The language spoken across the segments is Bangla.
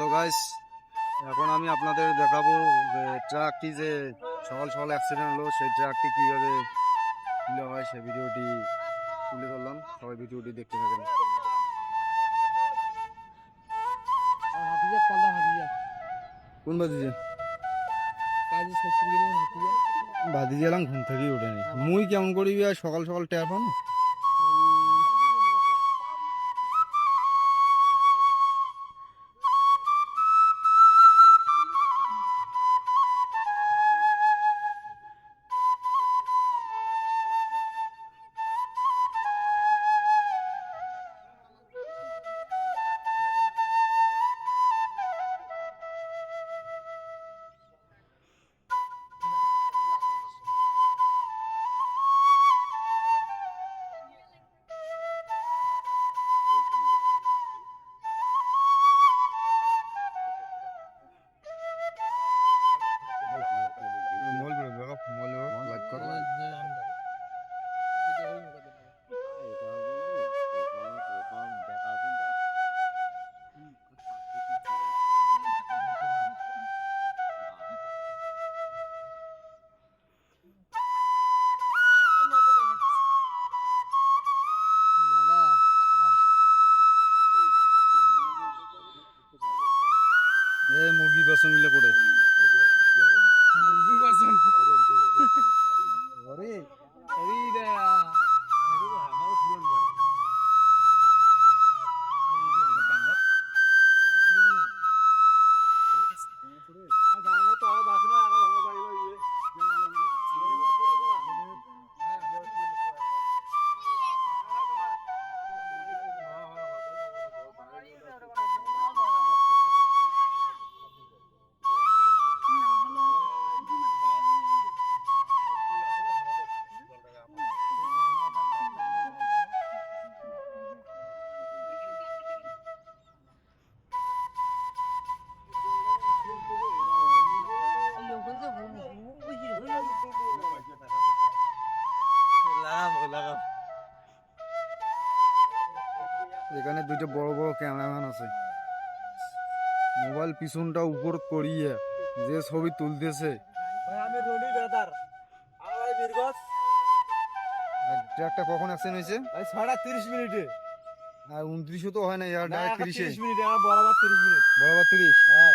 হ্যালো গাইস এখন আমি আপনাদের দেখাবো ট্রাকটি যে সকাল সকাল অ্যাক্সিডেন্ট হলো, সেই ট্রাকটি কীভাবে তুলে হয়, সেই ভিডিওটি তুলে ধরলাম। সবাই ভিডিওটি দেখতে থাকেন। কোন হাতিজা বাদি গেলাম, ঘুম থেকেই ওঠেনি মুই কেমন করি সকাল সকাল ট্যাপ পানো বেসন মিলে করে মুরগি এখানে দুটো বড় বড় ক্যামেরাম্যান আছে। মোবাইল পিছনটা উপর করিয়ে যে ছবি তুলতেছে। একটা কখন অ্যাক্সিডেন্ট হয়েছে? সাড়ে তিরিশ মিনিটে। আর উনত্রিশও তো হয় না তিরিশ। মিনিট বরাবর তিরিশ মিনিট। বরাবর তিরিশ? হ্যাঁ।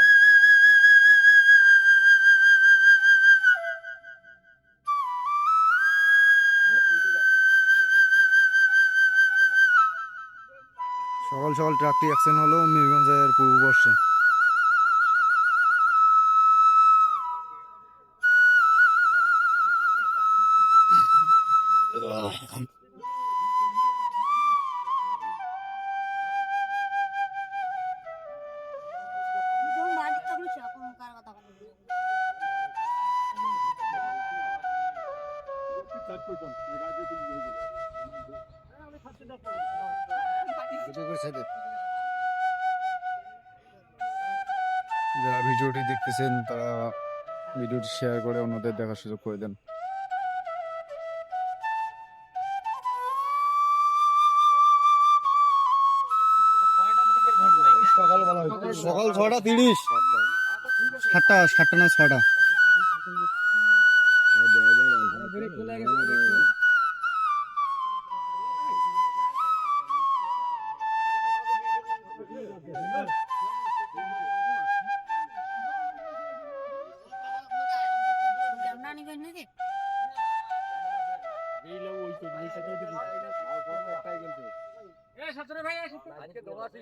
সকাল সকাল ট্রাকটি অ্যাক্সিডেন্ট হলো মিরগঞ্জের পূর্ববর্ষে যখন যারা ভিডিওটি দেখতেছেন তারা ভিডিওটি শেয়ার করে অন্যদের দেখার সুযোগ করে দেন। সকাল ছটা তিরিশ। সাতটা সাতটা না ছটা এই সতেরো ভাই আজকে দোকাশি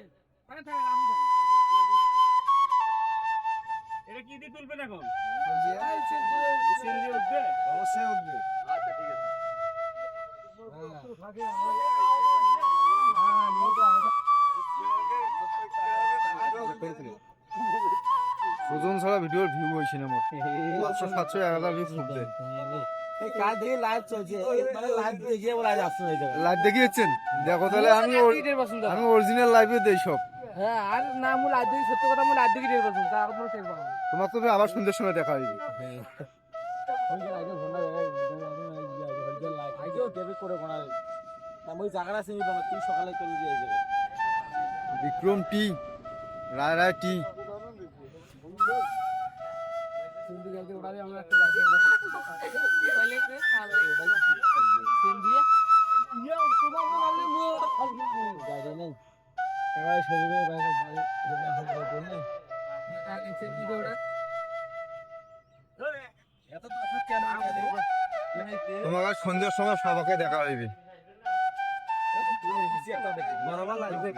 এটা কি দিয়ে তুলবেন এখন? অবশ্যই উঠবে। আচ্ছা ঠিক আছে। সুজন ছাড়া ভিডিওর ভিউ হয়েছে না মোট পাঁচশো সাতশো এক হাজার ভিউ ফুটবে কাল থেকে লাইভ চলছে? মানে লাইভ দেখিয়ে দেখিয়েছেন? দেখো তাহলে আমি আমি অরিজিনাল লাইভে দেই সব। হ্যাঁ আর না মু লাইভ দেখি সত্য কথা মু লাইভ দেখি টের পাচ্ছি তার কোনো টের পাবো তোমার তো আবার সন্ধ্যের সময় দেখা দেবে করে কোনা জায়গাটা চিনি তুই সকালে চলে দিয়ে যাবে বিক্রম টি রায় রায় টি। তোমাকে সন্ধ্যের সময় সবাকে দেখা হইবে। লাগবে